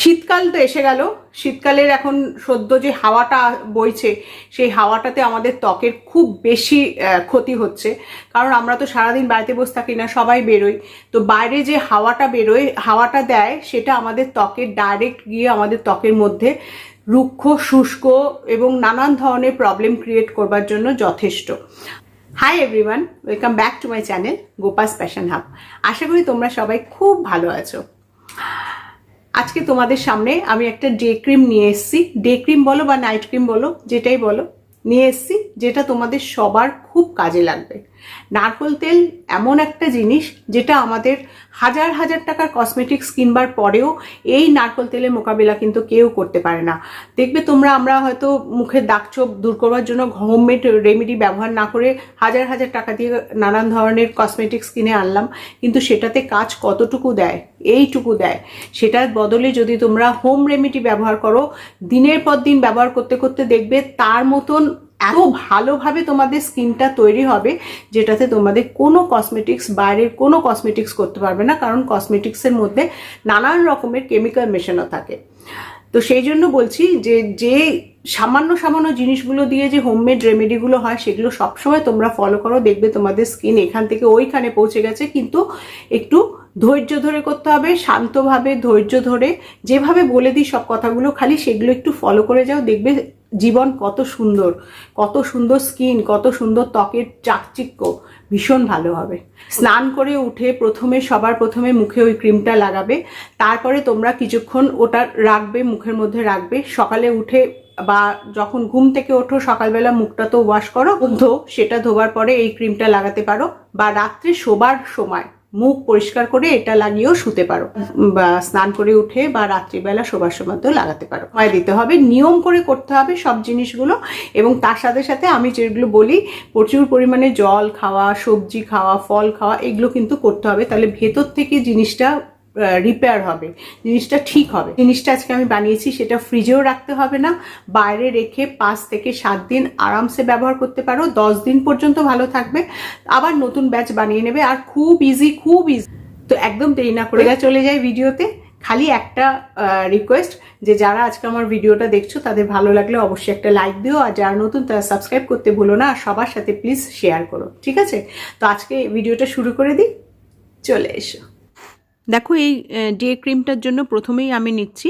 শীতকাল তো এসে গেল। শীতকালের এখন সদ্য যে হাওয়াটা বইছে, সেই হাওয়াটাতে আমাদের ত্বকের খুব বেশি ক্ষতি হচ্ছে। কারণ আমরা তো সারাদিন বাড়িতে বসে থাকি না, সবাই বেরোই। তো বাইরে যে হাওয়াটা বেরোয়, হাওয়াটা দেয়, সেটা আমাদের ত্বকের ডাইরেক্ট গিয়ে আমাদের ত্বকের মধ্যে রুক্ষ, শুষ্ক এবং নানান ধরনের প্রবলেম ক্রিয়েট করবার জন্য যথেষ্ট। Hi everyone welcome back to my channel গোপাস passion hub আশা করি তোমরা সবাই খুব ভালো আছো। আজকে তোমাদের সামনে আমি একটা ডে ক্রিম নিয়ে এসেছি। ডে ক্রিম বলো বা নাইট ক্রিম বলো, যেটাই বলো, নিয়ে এসেছি, যেটা তোমাদের সবার খুব কাজে লাগবে। নারকোল তেল এমন একটা জিনিস যেটা আমাদের হাজার হাজার টাকার কসমেটিক্স কিনবার পরেও এই নারকোল তেলের মোকাবিলা কিন্তু কেউ করতে পারে না। দেখবে তোমরা, আমরা হয়তো মুখের দাগছোপ দূর করবার জন্য হোমমেড রেমেডি ব্যবহার না করে হাজার হাজার টাকা দিয়ে নানান ধরনের কসমেটিক্স কিনে আনলাম, কিন্তু সেটাতে কাজ কতটুকু দেয়, এইটুকু দেয়। সেটার বদলে যদি তোমরা হোম রেমেডি ব্যবহার করো, দিনের পর দিন ব্যবহার করতে করতে দেখবে তার মতন এত ভালোভাবে তোমাদের স্কিনটা তৈরি হবে যেটাতে তোমাদের কোনো কসমেটিক্স বাইরের কোনো কসমেটিক্স করতে পারবে না কারণ কসমেটিক্সের মধ্যে নানান রকমের কেমিক্যাল মেশানো থাকে। তো সেই জন্য বলছি যে যে সামান্য সামান্য জিনিসগুলো দিয়ে যে হোমমেড রেমেডিগুলো হয় সেগুলো সবসময় তোমরা ফলো করো দেখবে তোমাদের স্কিন এখান থেকে ওইখানে পৌঁছে গেছে কিন্তু একটু ধৈর্য ধরে করতে হবে, শান্তভাবে ধৈর্য ধরে যেভাবে বলে দিই সব কথাগুলো, খালি সেগুলো একটু ফলো করে যাও, দেখবে জীবন কত সুন্দর কত সুন্দর স্কিন কত সুন্দর ত্বকের চাকচিক্য, ভীষণ ভালো হবে। স্নান করে উঠে প্রথমে, সবার প্রথমে মুখে ওই ক্রিমটা লাগাবে, তারপরে তোমরা কিছুক্ষণ ওটা রাখবে, মুখের মধ্যে রাখবে, সকালে উঠে বা যখন ঘুম থেকে ওঠো, সকালবেলা মুখটা তো ওয়াশ করো ধো সেটা ধোবার পরে এই ক্রিমটা লাগাতে পারো, বা রাত্রে শোবার সময় মুখ পরিষ্কার করে এটা লাগিয়েও শুতে পারো। বা স্নান করে উঠে বা রাত্রিবেলা শোবার সময়তেও লাগাতে পারো। হয় দিতে হবে, নিয়ম করে করতে হবে সব জিনিসগুলো। এবং তার সাথে সাথে আমি যেগুলো বলি, প্রচুর পরিমাণে জল খাওয়া, সবজি খাওয়া, ফল খাওয়া, এগুলো কিন্তু করতে হবে। তাহলে ভেতর থেকে জিনিসটা রিপেয়ার হবে, জিনিসটা ঠিক হবে। জিনিসটা আজকে আমি বানিয়েছি, সেটা ফ্রিজেও রাখতে হবে না, বাইরে রেখে পাঁচ থেকে সাত দিন আরামসে ব্যবহার করতে পারো, দশ দিন পর্যন্ত ভালো থাকবে, আবার নতুন ব্যাচ বানিয়ে নেবে, আর খুব ইজি খুব ইজি তো একদম দেরি না করে চলে যায় ভিডিওতে খালি একটা রিকোয়েস্ট যে যারা আজকে আমার ভিডিওটা দেখছ, তাদের ভালো লাগলে অবশ্যই একটা লাইক দিও, আর যারা নতুন, তারা সাবস্ক্রাইব করতে ভুলো না, আর সবার সাথে প্লিজ শেয়ার করো, ঠিক আছে? তো আজকে ভিডিওটা শুরু করে দিই, চলে এসো। দেখো এই ডে ক্রিমটার জন্য প্রথমেই আমি নিচ্ছি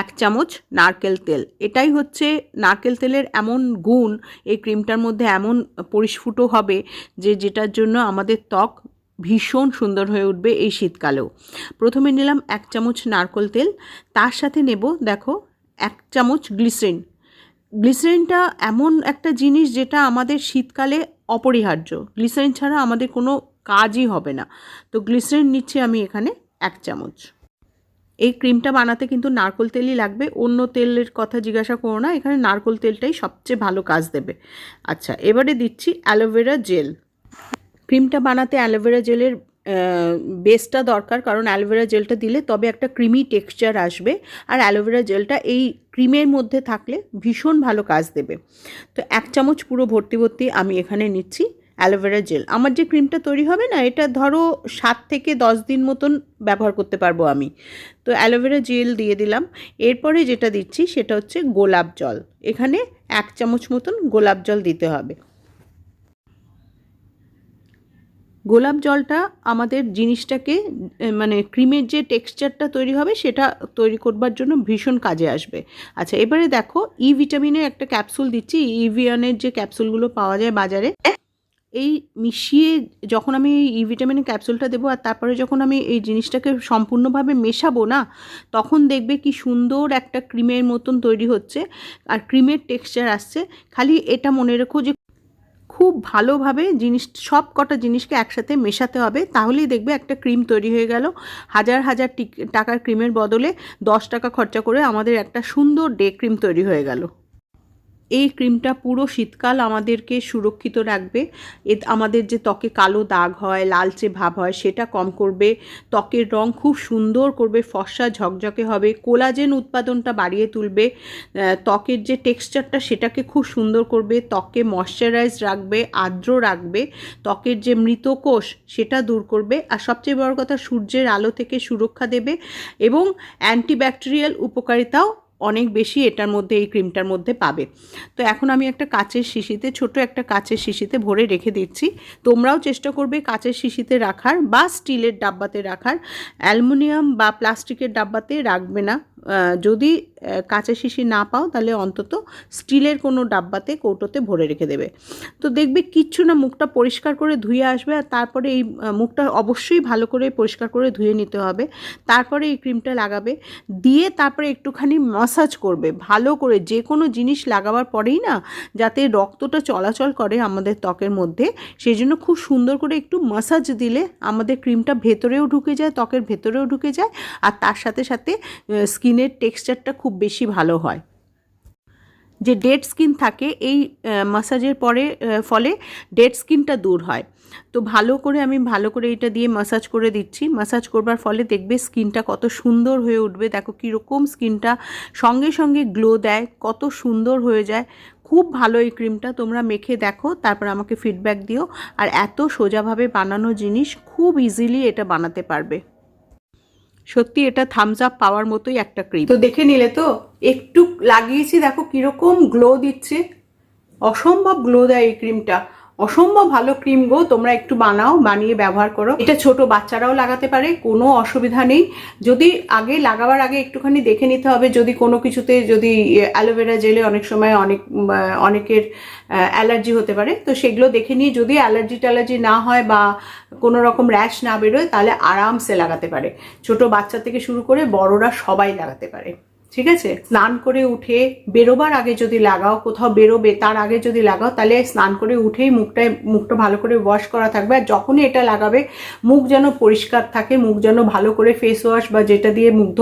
এক চামচ নারকেল তেল। এটাই হচ্ছে নারকেল তেলের এমন গুণ, এই ক্রিমটার মধ্যে এমন পরিস্ফুট হবে যে যেটার জন্য আমাদের ত্বক ভীষণ সুন্দর হয়ে উঠবে এই শীতকালেও। প্রথমে নিলাম এক চামচ নারকেল তেল, তার সাথে নেব দেখো এক চামচ গ্লিসেরিন গ্লিসারিনটা এমন একটা জিনিস যেটা আমাদের শীতকালে অপরিহার্য। গ্লিসারিন ছাড়া আমাদের কোনো কাজই হবে না। তো গ্লিসারিন নিচ্ছি আমি এখানে এক চামচ। এই ক্রিমটা বানাতে কিন্তু নারকোল তেলই লাগবে। অন্য তেলের কথা জিজ্ঞাসা করো না, এখানে নারকোল তেলটাই সবচেয়ে ভালো কাজ দেবে। আচ্ছা এবারে দিচ্ছি অ্যালোভেরা জেল ক্রিমটা বানাতে অ্যালোভেরা জেলের বেসটা দরকার, কারণ অ্যালোভেরা জেলটা দিলে তবে একটা ক্রিমি টেক্সচার আসবে। আর অ্যালোভেরা জেলটা এই ক্রিমের মধ্যে থাকলে ভীষণ ভালো কাজ দেবে। তো এক চামচ পুরো ভর্তি ভর্তি আমি এখানে নিচ্ছি। Aloe vera gel. আমার যে ক্রিমটা তৈরি হবে না, এটা ধরো সাত থেকে দশ দিন মতন ব্যবহার করতে পারব আমি। তো অ্যালোভেরা জেল দিয়ে দিলাম। এরপরে যেটা দিচ্ছি, সেটা হচ্ছে গোলাপ জল। এখানে এক চামচ মতন গোলাপ জল দিতে হবে। গোলাপ জলটা আমাদের জিনিসটাকে মানে ক্রিমের যে টেক্সচারটা তৈরি হবে, সেটা তৈরি করবার জন্য ভীষণ কাজে আসবে। আচ্ছা এবারে দেখো ই ভিটামিনের একটা ক্যাপসুল দিচ্ছি। ইভিয়ানের যে ক্যাপসুলগুলো পাওয়া যায় বাজারে এই মিশিয়ে যখন আমি ই ভিটামিনের ক্যাপসুলটা দেবো আর তারপরে যখন আমি এই জিনিসটাকে সম্পূর্ণভাবে মেশাবো না, তখন দেখবে কি সুন্দর একটা ক্রিমের মতন তৈরি হচ্ছে আর ক্রিমের টেক্সচার আসছে। খালি এটা মনে রেখো যে খুব ভালোভাবে জিনিস, সব কটা জিনিসকে একসাথে মেশাতে হবে, তাহলেই দেখবে একটা ক্রিম তৈরি হয়ে গেল। হাজার হাজার টাকার ক্রিমের বদলে দশ টাকা খরচা করে আমাদের একটা সুন্দর ডে ক্রিম তৈরি হয়ে গেল। এই ক্রিমটা পুরো শীতকাল আমাদেরকে সুরক্ষিত রাখবে। এ, আমাদের যে ত্বকে কালো দাগ হয়, লালচে ভাব হয়, সেটা কম করবে। ত্বকের রং খুব সুন্দর করবে, ফর্সা ঝকঝকে হবে, কোলাজেন উৎপাদনটা বাড়িয়ে তুলবে। ত্বকের যে টেক্সচারটা সেটাকে খুব সুন্দর করবে, ত্বককে ময়শ্চারাইজ রাখবে, আর্দ্র রাখবে, ত্বকের যে মৃত কোষ সেটা দূর করবে, আর সবচেয়ে বড় কথা সূর্যের আলো থেকে সুরক্ষা দেবে এবং অ্যান্টিব্যাকটেরিয়াল উপকারিতাও অনেক বেশি এটার মধ্যে, এই ক্রিমটার মধ্যে পাবে। তো এখন আমি একটা কাচের শিশিতে ছোট একটা কাচের শিশিতে ভরে রেখে দিচ্ছি। তোমরাও চেষ্টা করবে কাচের শিশিতে রাখার বা স্টিলের ডাব্বাতে রাখার। অ্যালুমিনিয়াম বা প্লাস্টিকের ডাব্বাতে রাখবে না। যদি কাচের শিশি না পাও, তাহলে অন্তত স্টিলের কোনো ডাব্বাতে, কৌটোতে ভরে রেখে দেবে। তো দেখবে কিচ্ছু না, মুখটা পরিষ্কার করে ধুয়ে আসবে আর তারপরে এই মুখটা অবশ্যই ভালো করে পরিষ্কার করে ধুয়ে নিতে হবে। তারপরে এই ক্রিমটা লাগাবে। দিয়ে তারপরে একটুখানি মাসাজ করবে। ভালো করে যে কোনো জিনিস লাগাবার পরেই না, যাতে রক্তটা চলাচল করে আমাদের ত্বকের মধ্যে। সেই জন্য খুব সুন্দর করে একটু মাসাজ দিলে আমাদের ক্রিমটা ভেতরেও ঢুকে যায়, ত্বকের ভেতরেও ঢুকে যায়। আর তার সাথে সাথে স্কিনের টেক্সচারটা খুব বেশি ভালো হয়। যে ডেড স্কিন থাকে, এই মাসাজের পরে ফলে ডেড স্কিনটা দূর হয়। তো ভালো করে আমি ভালো করে এটা দিয়ে মাসাজ করে দিচ্ছি। মাসাজ করবার ফলে দেখবে স্কিনটা কত সুন্দর হয়ে উঠবে। দেখো কীরকম স্কিনটা সঙ্গে সঙ্গে গ্লো দেয়, কত সুন্দর হয়ে যায়। খুব ভালো এই ক্রিমটা তোমরা মেখে দেখো, তারপর আমাকে ফিডব্যাক দিও। আর এত সোজাভাবে বানানো জিনিস খুব ইজিলি এটা বানাতে পারবে। সত্যি এটা থামস আপ পাওয়ার মতোই একটা ক্রিম তো দেখে নিলে তো, একটু লাগিয়েছি, দেখো কীরকম গ্লো দিচ্ছে। অসম্ভব গ্লো দেয় এই ক্রিমটা অসম্ভব ভালো ক্রিম গো, তোমরা একটু বানাও, বানিয়ে ব্যবহার করো। এটা ছোট বাচ্চারাও লাগাতে পারে, কোনো অসুবিধা নেই। যদি আগে লাগাবার আগে একটুখানি দেখে নিতে হবে, যদি কোনো কিছুতে যদি অ্যালোভেরা জেলে অনেক সময় অনেক অনেকের অ্যালার্জি হতে পারে, তো সেগুলো দেখে নিয়ে যদি অ্যালার্জি ট্যালার্জি না হয় বা কোনো রকম র্যাশ না বেরোয়, তাহলে আরামসে লাগাতে পারে। ছোট বাচ্চা থেকে শুরু করে বড়রা সবাই লাগাতে পারে। ঠিক আছে? স্নান করে উঠে বেরোবার আগে যদি লাগাও, কোথাও বেরোবে, তার আগে যদি লাগাও, তাহলে স্নান করে উঠেই মুখটায়, মুখটা ভালো করে ওয়াশ করা থাকবে। আর যখনই এটা লাগাবে, মুখ যেন পরিষ্কার থাকে, মুখ যেন ভালো করে ফেস ওয়াশ বা যেটা দিয়ে মুগ্ধ,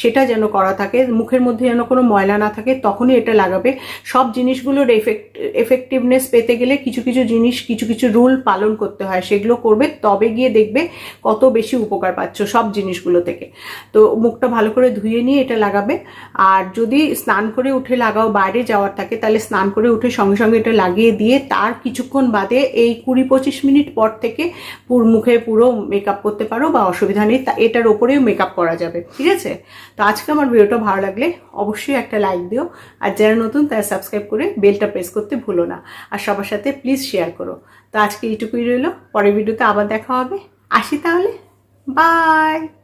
সেটা যেন করা থাকে। মুখের মধ্যে যেন কোনো ময়লা না থাকে, তখনই এটা লাগাবে। সব জিনিসগুলোর এফেক্ট এফেক্টিভনেস পেতে গেলে কিছু কিছু জিনিস, কিছু কিছু রুল পালন করতে হয়। সেগুলো করবে, তবে গিয়ে দেখবে কত বেশি উপকার পাচ্ছ সব জিনিসগুলো থেকে। তো মুখটা ভালো করে ধুয়ে নিয়ে এটা লাগাবে। আর যদি স্নান করে উঠে লাগাও বাইরে যাওয়ার থাকে, তাহলে স্নান করে উঠে সঙ্গে সঙ্গে এটা লাগিয়ে দিয়ে তার কিছুক্ষণ বাদে এই কুড়ি পঁচিশ মিনিট পর থেকে পুর মুখে পুরো মেকআপ করতে পারো বা অসুবিধা নেই। এটার ওপরেও মেকআপ করা যাবে, ঠিক আছে? তো আজকে আমার ভিডিওটা ভালো লাগলে অবশ্যই একটা লাইক দিও। আর যারা নতুন, তারা সাবস্ক্রাইব করে বেলটা প্রেস করতে ভুলো না। আর সবার সাথে প্লিজ শেয়ার করো। তো আজকে এইটুকুই রইল। পরের ভিডিওতে আবার দেখা হবে। আসি তাহলে। বাই